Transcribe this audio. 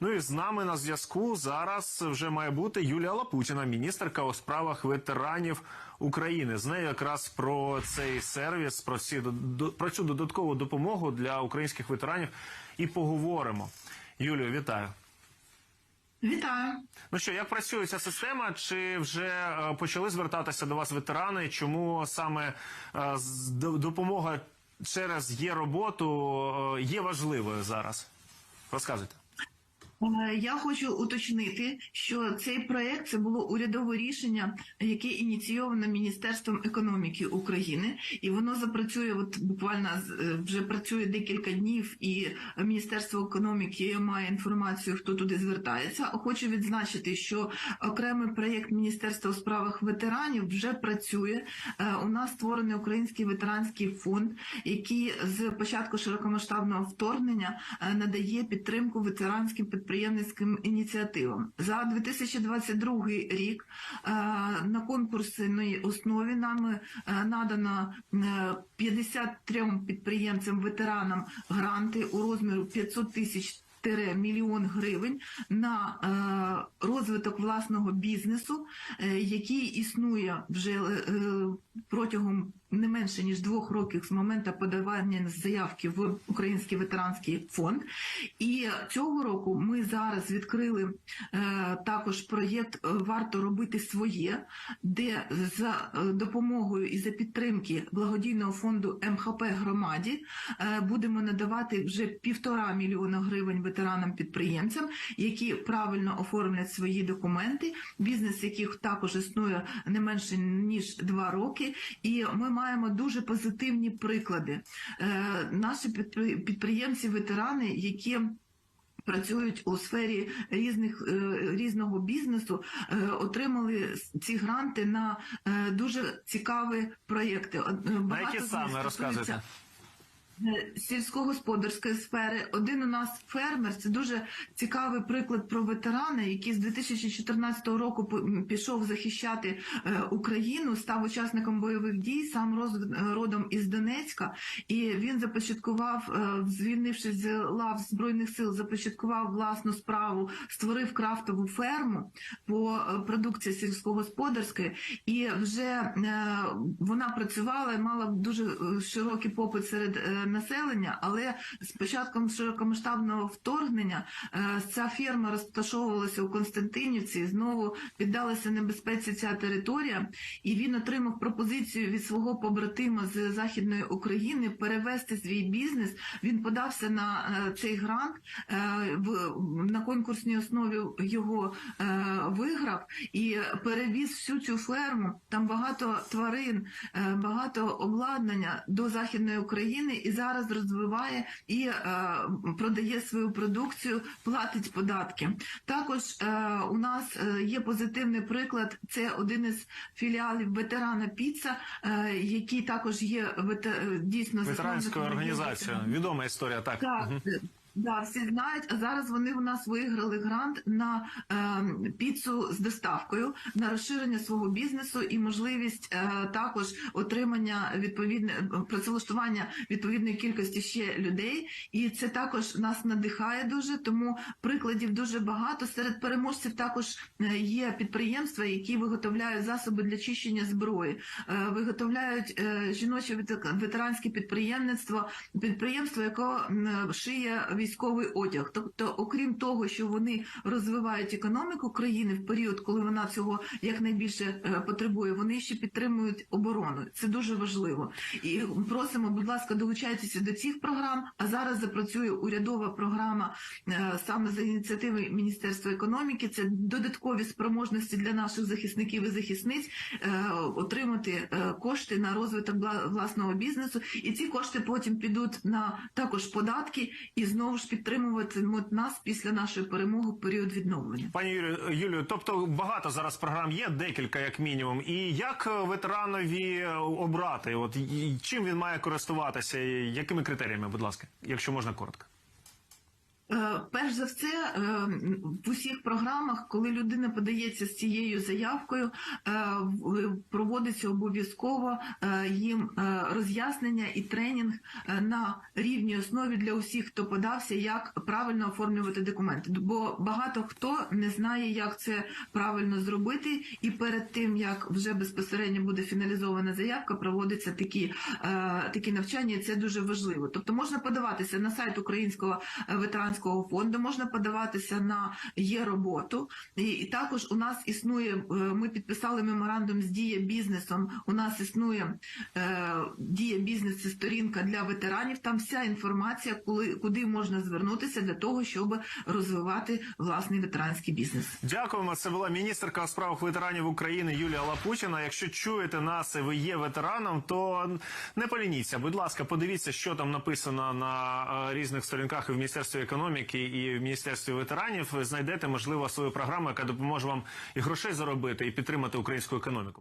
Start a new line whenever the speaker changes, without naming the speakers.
Ну і з нами на зв'язку зараз вже має бути Юлія Лапутіна, міністерка у справах ветеранів України. З нею якраз про цей сервіс, про до- про цю додаткову допомогу для українських ветеранів і поговоримо. Юлію, вітаю.
Вітаю.
Ну що, як працює ця система? Чи вже е, почали звертатися до вас ветерани? Чому саме е, допомога через є роботу е, є важливою зараз? Розказуйте.
Е, Я хочу уточнити, що цей проект це було урядове рішення, яке ініційовано Міністерством економіки України, і воно запрацює. От буквально е, вже працює декілька днів, і Міністерство економіки має інформацію, хто туди звертається. Хочу відзначити, що окремий проєкт Міністерства у справах ветеранів вже працює. Е, У нас створений український ветеранський фонд, який з початку широкомасштабного вторгнення надає підтримку ветеранським підприємницьким ініціативам. За 2022 рік е, на конкурсній основі нами е, надано е, 53 підприємцям ветеранам гранти у розмірі 500 тисяч. Мільйон гривень на е, розвиток власного бізнесу, е, який існує вже е, протягом не менше ніж двох років з моменту подавання заявки в Український ветеранський фонд. І цього року ми зараз відкрили е, також проєкт е, Варто робити своє, де за е, допомогою і за підтримки благодійного фонду МХП громаді е, будемо надавати вже півтора мільйона гривень ветеранам-підприємцям, які правильно оформлять свої документи, бізнес яких також існує не менше ніж два роки. І ми маємо дуже позитивні приклади. Е, Наші підприємці-ветерани, які Працюють у сфері різних е, різного бізнесу, е, отримали ці гранти на дуже цікаві проєкти. Багато
які саме
стосується-
розказуйте?
Е, сільськогосподарської сфери. Один у нас фермер. Це дуже цікавий приклад про ветерана, який з 2014 року пішов захищати е, Україну, став учасником бойових дій, сам роз- родом із Донецька, і він започаткував, е, звільнившись з лав збройних сил, започаткував власну справу, створив крафтову ферму по е, продукції сільськогосподарської, і вже е, вона працювала і мала дуже е, широкий попит серед е, населення, але з початком широкомасштабного вторгнення е, ця ферма розташовувалася у Константинівці. Знову піддалася небезпеці ця територія, і він отримав пропозицію від свого побратима з західної України перевести свій бізнес. Він подався на е, цей грант е, на конкурсній основі його виграв і перевіз всю цю ферму. Там багато тварин, багато обладнання до західної України, і зараз розвиває і е, продає свою продукцію, платить податки. Також е, у нас е, є позитивний приклад. Це один із філіалів ветерана Піца, е, який також є вете- дійсно
Ветеранською організацією. Відома історія, так.
так. Да, всі знають. Зараз вони у нас виграли грант на е, піцу з доставкою, на розширення свого бізнесу і можливість е, також отримання відповідне працевлаштування відповідної кількості ще людей. І це також нас надихає дуже. Тому прикладів дуже багато. Серед переможців також е, є підприємства, які виготовляють засоби для чищення зброї, е, виготовляють е, жіноче ветеранське підприємництво, підприємство, яке шиє військовий одяг. Тобто, окрім того, що вони розвивають економіку країни в період, коли вона цього якнайбільше е, потребує, вони ще підтримують оборону. Це дуже важливо. І просимо, будь ласка, долучайтеся до цих програм. А зараз запрацює урядова програма е, саме за ініціативи Міністерства економіки. Це додаткові спроможності для наших захисників і захисниць е, отримати кошти на розвиток власного бізнесу, і ці кошти потім підуть на також податки і знову ж підтримувати нас після нашої перемоги період відновлення.
Пані Юлію, тобто багато зараз програм є, декілька як мінімум. І як ветеранові обрати? От чим він має користуватися? Якими критеріями, будь ласка, якщо можна коротко?
Е, Перш за все, е, в усіх програмах, коли людина подається з цією заявкою, е, проводиться обов'язково їм роз'яснення і тренінг на рівній основі для усіх, хто подався, як правильно оформлювати документи. Бо багато хто не знає, як це правильно зробити, і перед тим як вже безпосередньо буде фіналізована заявка, проводиться такі, такі навчання. і Це дуже важливо. Тобто можна подаватися на сайт Українського е, ветеранського фонду, можна подаватися на є роботу. І, також у нас існує. е, Ми підписали меморандум з дія бізнесом. У нас існує е, дія бізнес сторінка для ветеранів. Там вся інформація, коли куди можна звернутися для того, щоб розвивати власний ветеранський бізнес.
Дякуємо. Це була міністерка у справах ветеранів України Юлія Лапутіна. Якщо чуєте нас і ви є ветераном, то не полініться. Будь ласка, подивіться, що там написано на е, різних сторінках і в Міністерстві економіки і в Міністерстві ветеранів. Знайдете можливо свою програму, яка допоможе вам і грошей заробити, і підтримати українську економіку.